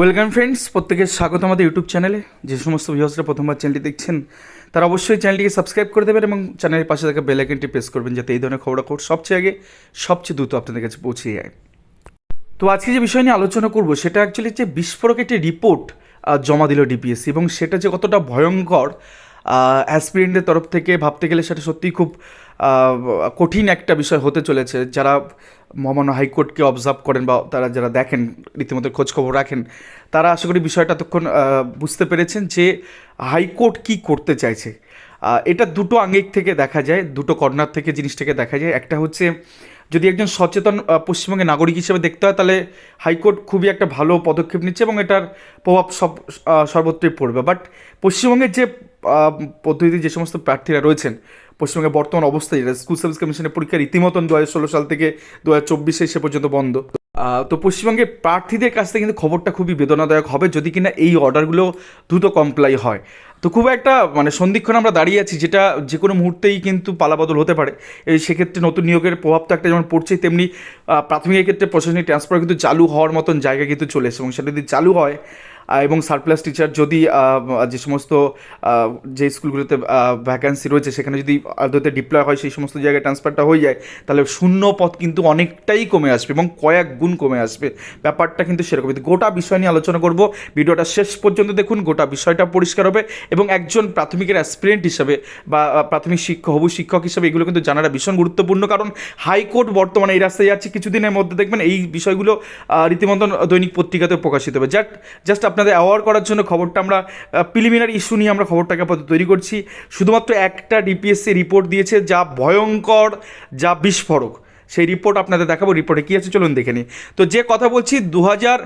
Welcome friends প্রত্যেকে স্বাগত আমাদের ইউটিউব চ্যানেলে যে সমস্ত ভিউয়ার্সরা প্রথমবার চ্যানেলটি দেখছেন, তারা অবশ্যই চ্যানেলটিকে সাবস্ক্রাইব করে দেবেন এবং চ্যানেলের পাশে থাকা বেল আইকনটি প্রেস করবেন যাতে এই ধরনের খবরাখবর সবচেয়ে আগে, সবচেয়ে দ্রুত আপনাদের কাছে পৌঁছে যায়। তো আজকে যে বিষয় নিয়ে আলোচনা করব, সেটা অ্যাকচুয়ালি যে বিস্ফোরক একটি রিপোর্ট জমা দিল ডিপিএসসি এবং সেটা যে কতটা ভয়ঙ্কর অ্যাসপিরেন্টের তরফ থেকে ভাবতে গেলে সেটা সত্যিই খুব কঠিন একটা বিষয় হতে চলেছে। যারা মহামান্য হাইকোর্টকে অবজার্ভ করেন বা তারা যারা দেখেন, রীতিমতো খোঁজখবর রাখেন, তারা আশা করি বিষয়টা তখন বুঝতে পেরেছেন যে হাইকোর্ট কি করতে চাইছে। এটা দুটো আঙ্গিক থেকে দেখা যায়, দুটো কর্নার থেকে জিনিসটাকে দেখা যায়। একটা হচ্ছে, যদি একজন সচেতন পশ্চিমবঙ্গের নাগরিক হিসেবে দেখতে হয়, তাহলে হাইকোর্ট খুবই একটা ভালো পদক্ষেপ নিচ্ছে এবং এটার প্রভাব সব সর্বত্রই পড়বে। বাট পশ্চিমবঙ্গের যে পদ্ধতিতে যে সমস্ত প্রার্থীরা রয়েছেন, পশ্চিমবঙ্গের বর্তমান অবস্থায় যেটা স্কুল সার্ভিস কমিশনের পরীক্ষা রীতিমতন দু হাজার ষোলো সাল থেকে দু হাজার চব্বিশে সে পর্যন্ত বন্ধ। তো পশ্চিমবঙ্গের প্রার্থীদের কাছ থেকে কিন্তু খবরটা খুবই বেদনাদায়ক হবে, যদি কিনা এই অর্ডারগুলো দ্রুত কমপ্লাই হয়। তো খুব একটা মানে সন্ধিক্ষণ আমরা দাঁড়িয়ে আছি, যেটা যে কোনো মুহূর্তেই কিন্তু পালাবদল হতে পারে। এই সেক্ষেত্রে নতুন নিয়োগের প্রভাব তো একটা যেমন পড়ছেই, তেমনি প্রাথমিকের ক্ষেত্রে প্রশাসনিক ট্রান্সফার কিন্তু চালু হওয়ার মতন জায়গা কিন্তু চলে এসেছে এবং সেটা যদি চালু হয় এবং সারপ্লাস টিচার যদি যে সমস্ত যে স্কুলগুলোতে ভ্যাকান্সি রয়েছে, সেখানে যদি আদতে ডিপ্লয় হয়, সেই সমস্ত জায়গায় ট্রান্সফারটা হয়ে যায়, তাহলে শূন্য পথ কিন্তু অনেকটাই কমে আসবে এবং কয়েক গুণ কমে আসবে। ব্যাপারটা কিন্তু সেরকম। গোটা বিষয় নিয়ে আলোচনা করব। ভিডিওটা শেষ পর্যন্ত দেখুন, গোটা বিষয়টা পরিষ্কার হবে এবং একজন প্রাথমিকের অ্যাসপিরেন্ট হিসাবে বা প্রাথমিক শিক্ষক হবু শিক্ষক হিসাবে এগুলো কিন্তু জানাটা ভীষণ গুরুত্বপূর্ণ। কারণ হাইকোর্ট বর্তমানে এই রাস্তায় যাচ্ছে, কিছুদিনের মধ্যে দেখবেন এই বিষয়গুলো রীতিমতন দৈনিক পত্রিকাতে প্রকাশিত হবে। জাস্ট জাস্ট আপনাদের অ্যাওয়ার করার জন্য খবরটা আমরা প্রিলিমিনারি ইস্যু নিয়ে আমরা খবরটাকে আপাতত তৈরি করছি। শুধুমাত্র একটা ডিপিএসসি রিপোর্ট দিয়েছে যা ভয়ঙ্কর, যা বিস্ফোরক। সেই রিপোর্ট আপনাদের দেখাবো রিপোর্টে কী আছে চলুন দেখে নিই। তো যে কথা বলছি দু হাজার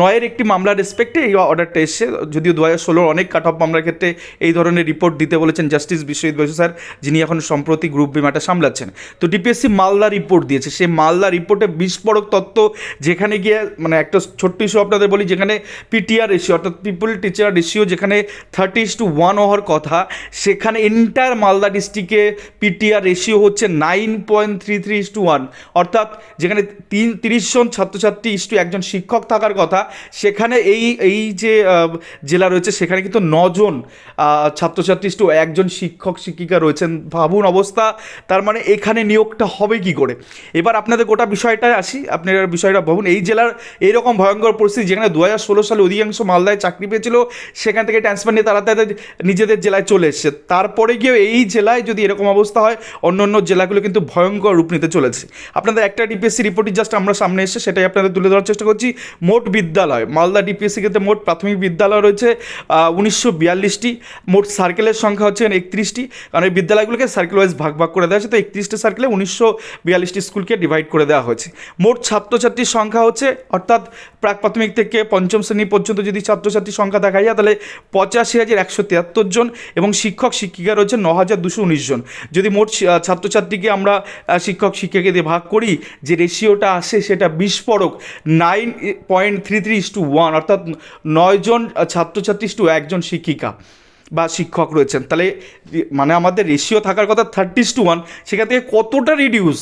নয়ের একটি মামলার রেসপেক্টে এই অর্ডারটা এসছে। যদিও দু হাজার ষোলোর অনেক কাট অফ মামলার ক্ষেত্রে এই ধরনের রিপোর্ট দিতে বলেছেন জাস্টিস বিশ্বজিৎ বসু স্যার, যিনি এখন সম্প্রতি গ্রুপ বিমাটা সামলাচ্ছেন। তো ডিপিএসসি মালদা রিপোর্ট দিয়েছে। সেই মালদা রিপোর্টে বিস্ফোরক তত্ত্ব যেখানে গিয়ে মানে একটা ছোট্ট ইস্যু আপনাদের বলি, যেখানে পিটিআর রেশিও অর্থাৎ পিপল টিচার রেশিও যেখানে থার্টি টু ওয়ান হওয়ার কথা, সেখানে এন্টায়ার মালদা ডিস্ট্রিক্টে পিটিআর রেশিও হচ্ছে nine point three three two one. অর্থাৎ যেখানে তিন তিরিশ জন ছাত্রছাত্রী ইস্টু একজন শিক্ষক থাকার কথা, সেখানে এই এই যে জেলা রয়েছে, সেখানে কিন্তু নজন ছাত্রছাত্রী ইস টু একজন শিক্ষক শিক্ষিকা রয়েছেন। ভাবুন অবস্থা, তার মানে এখানে নিয়োগটা হবে কি করে? এবার আপনাদের গোটা বিষয়টায় আসি। আপনারা বিষয়টা ভাবুন, এই জেলার এইরকম ভয়ঙ্কর পরিস্থিতি, যেখানে দু হাজার ষোলো সালে অধিকাংশ মালদায় চাকরি পেয়েছিল, সেখান থেকে ট্রান্সফার নিয়ে তারা তাদের নিজেদের জেলায় চলে এসছে। তারপরে গিয়ে এই জেলায় যদি এরকম অবস্থা হয় অন্য অন্য জেলাগুলো কিন্তু ভয়ঙ্কর রূপ নিতে চলেছে। আপনাদের একটা ডিপিএসসি রিপোর্টই জাস্ট আমরা সামনে এসে সেটাই আপনাদের তুলে ধরার চেষ্টা করছি। মোট বিদ্যালয় মালদা ডিপিএসসি ক্ষেত্রে মোট প্রাথমিক বিদ্যালয় রয়েছে উনিশশো বিয়াল্লিশটি। মোট সার্কেলের সংখ্যা হচ্ছে একত্রিশটি। কারণ এই বিদ্যালয়গুলোকে সার্কেল ওয়াইজ ভাগ ভাগ করে দেওয়া হয়েছে তো একত্রিশটি সার্কেলে উনিশশো বিয়াল্লিশটি স্কুলকে ডিভাইড করে দেওয়া হয়েছে। মোট ছাত্রছাত্রীর সংখ্যা হচ্ছে অর্থাৎ প্রাক প্রাথমিক থেকে পঞ্চম শ্রেণি পর্যন্ত যদি ছাত্রছাত্রীর সংখ্যা দেখা যায় তাহলে পঁচাশি হাজার একশো তিয়াত্তর জন এবং শিক্ষক শিক্ষিকা রয়েছে ন হাজার দুশো উনিশ জন। যদি মোট ছাত্রছাত্রীকে আমরা আহ, শিক্ষক শিক্ষিকাকে দিয়ে ভাগ করি, যে রেশিওটা আসে সেটা বিস্ফোরক nine point three three is two one অর্থাৎ নয়জন ছাত্রছাত্রী টু একজন শিক্ষিকা বা শিক্ষক রয়েছেন। তাহলে মানে আমাদের রেশিও থাকার কথা থার্টিস টু ওয়ান সেখান থেকে কতটা রিডিউস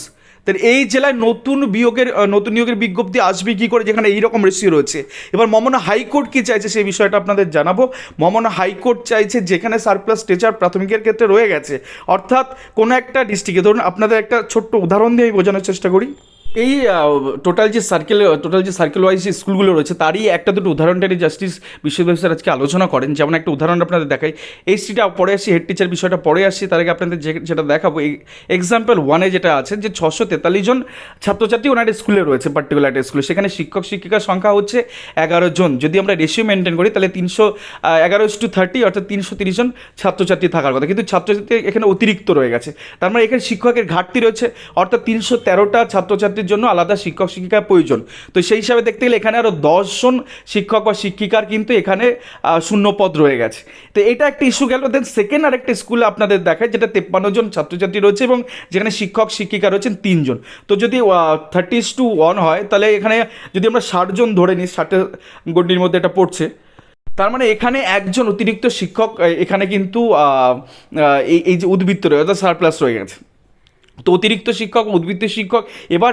তাহলে এই জেলায় নতুন বিয়োগের নতুন নিয়োগের বিজ্ঞপ্তি আসবে কী করে, যেখানে এইরকম রেশিও রয়েছে। এবার মমনা হাইকোর্ট কী চাইছে সেই বিষয়টা আপনাদের জানাব। মমনা হাইকোর্ট চাইছে যেখানে সারপ্লাস টিচার প্রাথমিকের ক্ষেত্রে রয়ে গেছে। অর্থাৎ কোনো একটা ডিস্ট্রিক্টে ধরুন আপনাদের একটা ছোট্ট উদাহরণ দিয়ে আমি বোঝানোর চেষ্টা করি। এই টোটাল যে সার্কেল টোটাল যে সার্কেল ওয়াইজ যে স্কুলগুলো রয়েছে, তারই একটা দুটো উদাহরণটারই জাস্টিস বিশ্ববিদ্যালয় স্যার আজকে আলোচনা করেন। যেমন একটা উদাহরণ আপনাদের দেখাই। এই সিটা পরে আসি হেড টিচার বিষয়টা পরে আসি তার আগে আপনাদের যেটা দেখাবো, এই এক্সাম্পল ওয়ানে যেটা আছে যে ছশো তেতাল্লিশ জন ছাত্রছাত্রী ওনার স্কুলে রয়েছে পার্টিকুলার একটা স্কুলে সেখানে শিক্ষক, শিক্ষিকার সংখ্যা হচ্ছে এগারো জন। যদি আমরা রেশিও মেনটেন করি, তাহলে তিনশো এগারো টু থার্টি অর্থাৎ তিনশো তিরিশ জন ছাত্রছাত্রী থাকার কথা। কিন্তু ছাত্রছাত্রী এখানে অতিরিক্ত রয়ে গেছে। তার মানে এখানে শিক্ষকের ঘাটতি রয়েছে, অর্থাৎ তিনশো তেরোটা ছাত্রছাত্রীর জন্য আলাদা শিক্ষক শিক্ষিকার প্রয়োজন। তো সেই হিসাবে দেখতে গেলে এখানে আরও দশজন শিক্ষক বা শিক্ষিকার কিন্তু এখানে আহ, শূন্য পদ রয়ে গেছে। তো এটা একটা ইস্যু গেল। দেন সেকেন্ড আরেকটা স্কুলে আপনাদের দেখায় যেটা তেপ্পান্ন জন ছাত্রছাত্রী রয়েছে এবং যেখানে শিক্ষক শিক্ষিকা রয়েছেন তিনজন। তো যদি থার্টি টু ওয়ান হয় তাহলে এখানে যদি আমরা ষাটজন ধরে নিই ষাটের গণ্ডির মধ্যে এটা পড়ছে। তার মানে এখানে একজন অতিরিক্ত শিক্ষক এখানে কিন্তু এই যে উদ্বৃত্ত রয়ে অর্থাৎ সারপ্লাস রয়ে গেছে। তো অতিরিক্ত শিক্ষক, উদ্বৃত্ত শিক্ষক। এবার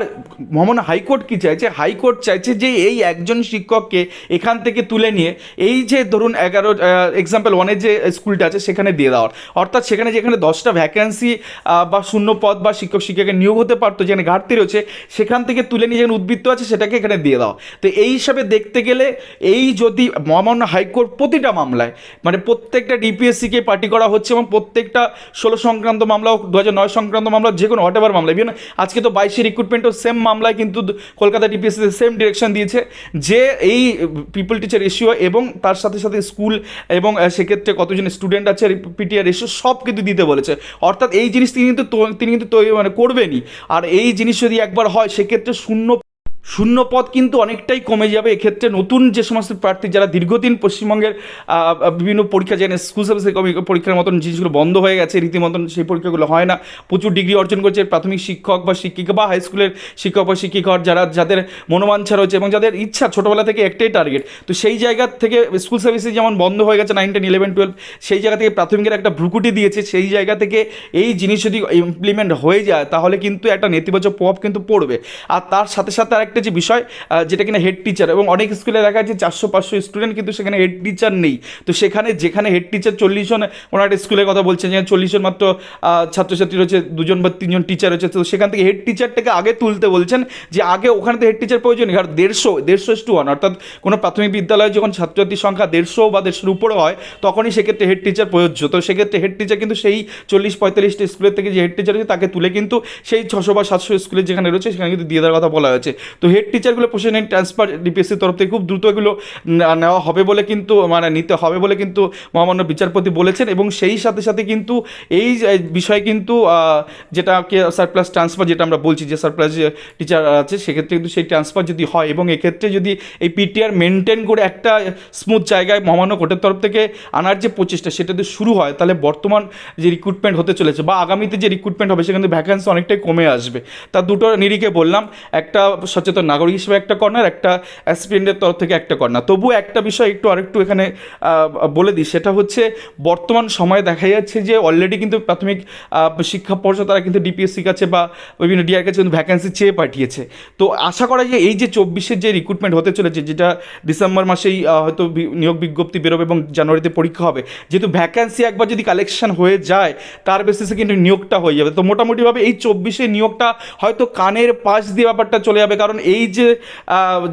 মহামান্য হাইকোর্ট কি চাইছে? হাইকোর্ট চাইছে যে এই একজন শিক্ষককে এখান থেকে তুলে নিয়ে এই যে ধরুন এগারো এক্সাম্পল ওয়ানের যে স্কুলটা আছে সেখানে দিয়ে দেওয়ার। অর্থাৎ সেখানে যেখানে দশটা ভ্যাকেন্সি বা শূন্য পদ বা শিক্ষক শিক্ষকের নিয়োগ হতে পারতো, যেখানে ঘাটতি রয়েছে, সেখান থেকে তুলে নিয়ে যেখানে উদ্বৃত্ত আছে সেটাকে এখানে দিয়ে দাও। তো এই হিসাবে দেখতে গেলে এই যদি মহামান্য হাইকোর্ট প্রতিটা মামলায় মানে প্রত্যেকটা ডিপিএসসিকে পার্টি করা হচ্ছে এবং প্রত্যেকটা ষোলো সংক্রান্ত মামলা দু হাজার নয় সংক্রান্ত মামলা যে কোনো হোয়াট এভার মামলা বিভিন্ন আজকে তো বাইশে রিক্রুটমেন্টও সেম মামলায় কিন্তু কলকাতা ডিপিএসসি সেম ডিরেকশন দিয়েছে। যে এই পিপল টিচার রেশিও এবং তার সাথে সাথে স্কুল এবং সেক্ষেত্রে কতজন স্টুডেন্ট আছে পিটিআর রেশিও সব কিন্তু দিতে বলেছে। অর্থাৎ এই জিনিস তিনি কিন্তু তিনি কিন্তু তৈরি মানে করবেনই। আর এই জিনিস যদি একবার হয়, সেক্ষেত্রে শূন্য শূন্য পদ কিন্তু অনেকটাই কমে যাবে। এক্ষেত্রে নতুন যে সমস্ত প্রার্থী যারা দীর্ঘদিন পশ্চিমবঙ্গের বিভিন্ন পরীক্ষা যেন স্কুল সার্ভিস পরীক্ষার মতন জিনিসগুলো বন্ধ হয়ে গেছে, রীতিমতন সেই পরীক্ষাগুলো হয় না। প্রচুর ডিগ্রি অর্জন করছে প্রাথমিক শিক্ষক বা শিক্ষিকা বা হাই স্কুলের শিক্ষক বা শিক্ষিকা যারা, যাদের মনোবাঞ্ছা রয়েছে এবং যাদের ইচ্ছা ছোটোবেলা থেকে একটাই টার্গেট তো সেই জায়গা থেকে স্কুল সার্ভিসে যেমন বন্ধ হয়ে গেছে নাইন টেন ইলেভেন টুয়েলভ সেই জায়গা থেকে প্রাথমিকের একটা ভ্রুকুটি দিয়েছে। সেই জায়গা থেকে এই জিনিস যদি ইমপ্লিমেন্ট হয়ে যায়, তাহলে কিন্তু একটা নেতিবাচক প্রভাব কিন্তু পড়বে। আর তার সাথে সাথে আরেকটা যে বিষয় যেটা কিনা হেড টিচার এবং অনেক স্কুলে দেখা যাচ্ছে চারশো, পাঁচশো স্টুডেন্ট কিন্তু সেখানে হেড টিচার নেই। তো সেখানে, যেখানে হেড টিচার চল্লিশ জন, ওনার একটা স্কুলের কথা বলছেন যে চল্লিশ জন মাত্র ছাত্রছাত্রী রয়েছে, দুজন বা তিনজন টিচার রয়েছে। তো সেখান থেকে হেড টিচারটাকে আগে তুলতে বলছেন যে আগে ওখানে তো হেড টিচার প্রয়োজন। আর দেড়শো দেড়শো টু ওয়ান অর্থাৎ কোনো প্রাথমিক বিদ্যালয়ে যখন ছাত্রছাত্রীর সংখ্যা দেড়শো বা দেড়শোর উপরে হয়, তখনই সেক্ষেত্রে হেড টিচার প্রযোজ্য। তো সেক্ষেত্রে হেড টিচার কিন্তু সেই চল্লিশ, পঁয়তাল্লিশটা স্কুলের থেকে যে হেড টিচার আছে তাকে তুলে কিন্তু সেই ছশো বা সাতশো স্কুলের যেখানে রয়েছে, সেখানে কিন্তু দিয়ে দেওয়ার কথা বলা হয়েছে। তো হেড টিচারগুলো প্রশাসনিক ট্রান্সফার ডিপিএসসির তরফ থেকে খুব দ্রুত এগুলো নেওয়া হবে বলে কিন্তু মানে নিতে হবে বলে কিন্তু মহামান্য বিচারপতি বলেছেন এবং সেই সাথে সাথে কিন্তু এই বিষয়ে কিন্তু যেটাকে সারপ্লাস ট্রান্সফার যেটা আমরা বলছি যে সারপ্লাস যে টিচার আছে, সেক্ষেত্রে কিন্তু সেই ট্রান্সফার যদি হয় এবং এক্ষেত্রে যদি এই পিটিআর মেনটেন করে একটা স্মুথ জায়গায় মহামান্য কোর্টের তরফ থেকে আনার যে প্রচেষ্টা সেটা যদি শুরু হয়, তাহলে বর্তমান যে রিক্রুটমেন্ট হতে চলেছে বা আগামীতে যে রিক্রুটমেন্ট হবে সেখানে ভ্যাকান্সি অনেকটাই কমে আসবে। তা দুটো নিরিখে বললাম, একটা সচেতন নাগরিক হিসেবে একটা কর্নার, একটা অ্যাসপিরেন্টের তরফ থেকে একটা কর্নার। তবু একটা বিষয় একটু আরেকটু এখানে বলে দিই, সেটা হচ্ছে বর্তমান সময়ে দেখা যাচ্ছে যে অলরেডি কিন্তু প্রাথমিক শিক্ষা পর্ষদ তারা কিন্তু ডিপিএসসি কাছে বা বিভিন্ন ডিআর কাছে কিন্তু ভ্যাকেন্সি চেয়ে পাঠিয়েছে। তো আশা করা যায় এই যে চব্বিশের যে রিক্রুটমেন্ট হতে চলেছে, যেটা ডিসেম্বর মাসেই হয়তো নিয়োগ বিজ্ঞপ্তি বেরোবে এবং জানুয়ারিতে পরীক্ষা হবে, যেহেতু ভ্যাকেন্সি একবার যদি কালেকশন হয়ে যায়, তার বেসিসে কিন্তু নিয়োগটা হয়ে যাবে। তো মোটামুটিভাবে এই চব্বিশে নিয়োগটা হয়তো কানের পাশ দিয়ে ব্যাপারটা চলে যাবে, কারণ এই যে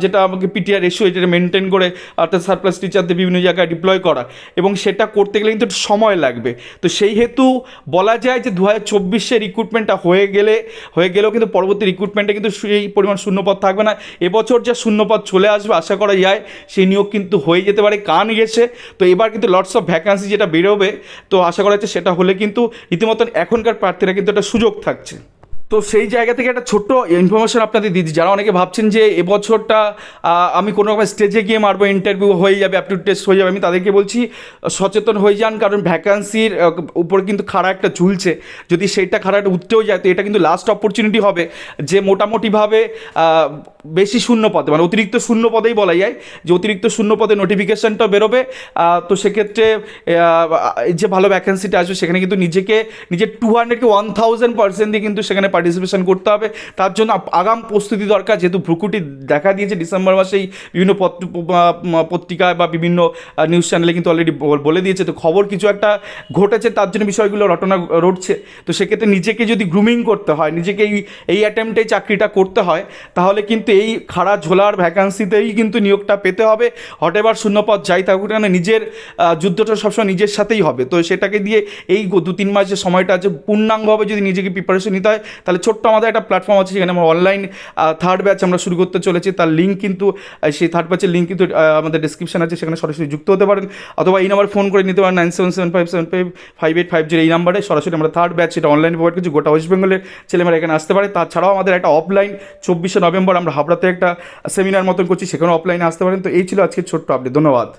যেটা আমাকে পিটিআর রেশিও যেটা মেনটেন করে অর্থাৎ সারপ্লাস টিচারদের বিভিন্ন জায়গায় ডিপ্লয় করা, এবং সেটা করতে গেলে কিন্তু সময় লাগবে। তো সেই হেতু বলা যায় যে দু হাজার চব্বিশে রিক্রুটমেন্টটা হয়ে গেলে, হয়ে গেলেও কিন্তু পরবর্তী রিক্রুটমেন্টে কিন্তু সেই পরিমাণ শূন্যপদ থাকবে না। এবছর যা শূন্যপদ চলে আসবে, আশা করা যায় সেই নিয়োগ কিন্তু হয়ে যেতে পারে, কান গেছে। তো এবার কিন্তু লটস অফ ভ্যাকান্সি যেটা বেরোবে, তো আশা করা যাচ্ছে সেটা হলে কিন্তু রীতিমতন এখনকার প্রার্থীরা কিন্তু একটা সুযোগ থাকছে। তো সেই জায়গা থেকে একটা ছোট্ট ইনফরমেশন আপনাদের দিদি যারা অনেকে ভাবছেন যে এবছরটা আমি কোনো রকম স্টেজে গিয়ে মারবো ইন্টারভিউ হয়ে যাবে অ্যাপটিউড টেস্ট হয়ে যাবে, আমি তাদেরকে বলছি, সচেতন হয়ে যান, কারণ ভ্যাকান্সির উপর কিন্তু খাড়া একটা ঝুলছে। যদি সেইটা খাড়াটা উঠতেও যায়, তো এটা কিন্তু লাস্ট অপরচুনিটি হবে যে মোটামুটিভাবে বেশি শূন্য পদে মানে অতিরিক্ত শূন্য পদেই বলা যায়, যে অতিরিক্ত শূন্য পদে নোটিফিকেশনটা বেরোবে তো সেক্ষেত্রে যে ভালো ভ্যাকেন্সিটা আসবে, সেখানে কিন্তু নিজেকে, নিজের টু হান্ড্রেড কি ওয়ান থাউজেন্ড পার্সেন্ট দিয়ে কিন্তু সেখানে পার্টিসিপেশন করতে হবে। তার জন্য আগাম প্রস্তুতি দরকার, যেহেতু ভ্রুকুটি দেখা দিয়েছে ডিসেম্বর মাসেই বিভিন্ন পত্রিকায় বা বিভিন্ন নিউজ চ্যানেলে কিন্তু অলরেডি বলে দিয়েছে। তো খবর কিছু একটা ঘটেছে, তার জন্য বিষয়গুলো রটনা রটছে। তো সেক্ষেত্রে নিজেকে যদি গ্রুমিং করতে হয়, নিজেকে এই এই অ্যাটেম্পটে চাকরিটা করতে হয়, তাহলে কিন্তু এই খাড়া ঝোলার ভ্যাকান্সিতেই কিন্তু নিয়োগটা পেতে হবে। হট হটেবার শূন্যপদ যাই থাকুক না নিজের যুদ্ধটা সবসময় নিজের সাথেই হবে। তো সেটাকে দিয়ে এই দু তিন মাস যে সময়টা আছে পূর্ণাঙ্গভাবে যদি নিজেকে প্রিপারেশন নিতে হয় তাহলে ছোট্ট আমাদের একটা প্ল্যাটফর্ম আছে, সেখানে আমরা অনলাইন থার্ড ব্যাচ আমরা শুরু করতে চলেছি। তার লিঙ্ক কিন্তু সেই থার্ড ব্যাচের লিঙ্ক কিন্তু আমাদের ডিসক্রিপশন আছে, সেখানে সরাসরি যুক্ত হতে পারেন। অথবা এই নাম্বার ফোন করে নিতে পারেন nine seven seven five seven five five eight five zero এই নাম্বারে সরাসরি আমরা থার্ড ব্যাচ সেটা অনলাইন প্রোভাইড করছি, গোটা ওয়েস্ট বেঙ্গলের ছেলেমেয়েরা এখানে আসতে পারে। তাছাড়াও আমাদের একটা অফলাইন চব্বিশে নভেম্বর আমরা হাবড়াতে একটা সেমিনার মতন করছি, সেখানেও অফলাইনে আসতে পারেন। তো এই ছিল আজকে ছোট্ট আপডেট ধন্যবাদ।